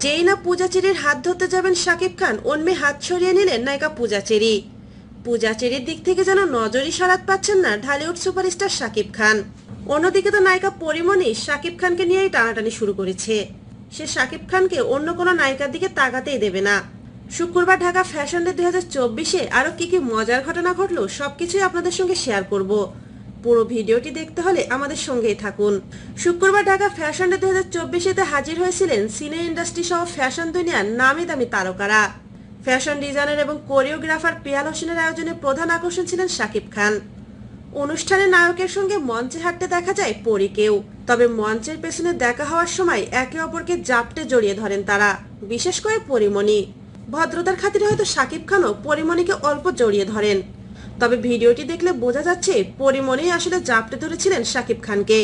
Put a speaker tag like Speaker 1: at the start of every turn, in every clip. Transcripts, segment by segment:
Speaker 1: যেই না পূজাচেরির হাত ধরতে যাবেন শাকিব খান। অন্যে হাত সরিয়ে নিলেন নায়িকা পূজাচেরি। পূজাচেরির দিক থেকে যেন নজরই সরাত পাচ্ছেন না ঢালিউড সুপারস্টার শাকিব খান। অন্যদিকে তো নায়িকা পরিমণি শাকিব খানকে নিয়েই টানাটানি শুরু করেছে। সে শাকিব খানকে অন্য কোনো নায়িকার দিকে তাকাতেই দেবে না। শুক্রবার ঢাকা ফ্যাশন ডে দুই হাজার চব্বিশে আরও কি কি মজার ঘটনা ঘটলো সবকিছুই আপনাদের সঙ্গে শেয়ার করব। পুরো ভিডিওটি দেখতে হলে আমাদের সঙ্গেই থাকুন। শুক্রবার ঢাকা ফ্যাশন ডে দুই হাজার চব্বিশেতে হাজির হয়েছিলেন সিনে ইন্ডাস্ট্রি সহ ফ্যাশন দুনিয়ার নামি দামি তারকারা। ফ্যাশন ডিজাইনার এবং কোরিওগ্রাফার পিয়াল হোসেনের আয়োজনে প্রধান আকর্ষণ ছিলেন শাকিব খান। অনুষ্ঠানে নায়কের সঙ্গে মঞ্চে হাঁটতে দেখা যায় পরীকেও তবে মঞ্চের পেছনে দেখা হওয়ার সময় একে অপরকে জাপটে জড়িয়ে ধরেন তারা, বিশেষ করে পরিমণি। ভদ্রতার খাতিরে হয়তো শাকিব খানও পরিমণিকে অল্প জড়িয়ে ধরেন। তবে ভিডিওটি দেখলে বোঝা যাচ্ছে পরিমণি আসলে জাপটে ধরেছিলেন শাকিব খানকে।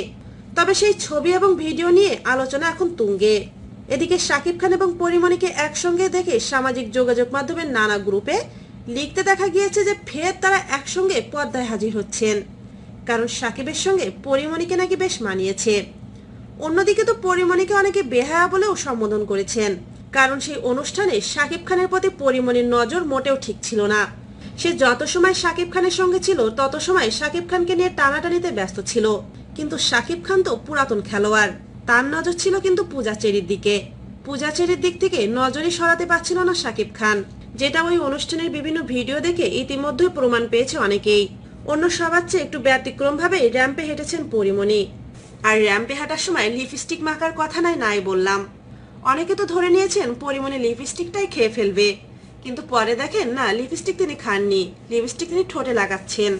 Speaker 1: তবে সেই ছবি এবং ভিডিও নিয়ে আলোচনা এখন তুঙ্গে। এদিকে শাকিব খান এবং পরিমণিকে একসঙ্গে দেখে সামাজিক যোগাযোগ মাধ্যমের নানা গ্রুপে লিখতে দেখা গিয়েছে যে ফের তারা একসঙ্গে পর্দায় হাজির হচ্ছেন। কারণ সাকিবের সঙ্গে পরিমণিকে নাকি বেশ মানিয়েছে। অন্যদিকে তো পরিমণিকে অনেকে বেহায়া বলেও সম্বোধন করেছেন। কারণ সেই অনুষ্ঠানে শাকিব খানের প্রতি পরিমণির নজর মোটেও ঠিক ছিল না। সে যত সময় শাকিব খানের সঙ্গে ছিল, তত সময় শাকিব খানকে নিয়ে টানাটানিতে ব্যস্ত ছিল। কিন্তু শাকিব খান তো পুরাতন খেলোয়াড়। তার নজর ছিল কিন্তু পূজাচেরির দিকে। পূজাচেরির দিক থেকে নজরই সরাতে পারছিল না শাকিব খান। যেটা ওই অনুষ্ঠানের বিভিন্ন ভিডিও দেখে ইতিমধ্যে প্রমাণ পেয়েছে অনেকেই। অন্য সবার চেয়ে একটু ব্যতিক্রম ভাবে র্যাম্পে হেঁটেছেন পরিমণি। আর র্যাম্পে হাঁটার সময় লিপস্টিক মাখার কথা নাই নাই বললাম। অনেকে তো ধরে নিয়েছেন পরিমণি লিপস্টিকটাই খেয়ে ফেলবে। কিন্তু পরে দেখেন না লিপস্টিক তিনি খাননি। লিপস্টিক তিনি ঠোঁটে লাগাচ্ছেন।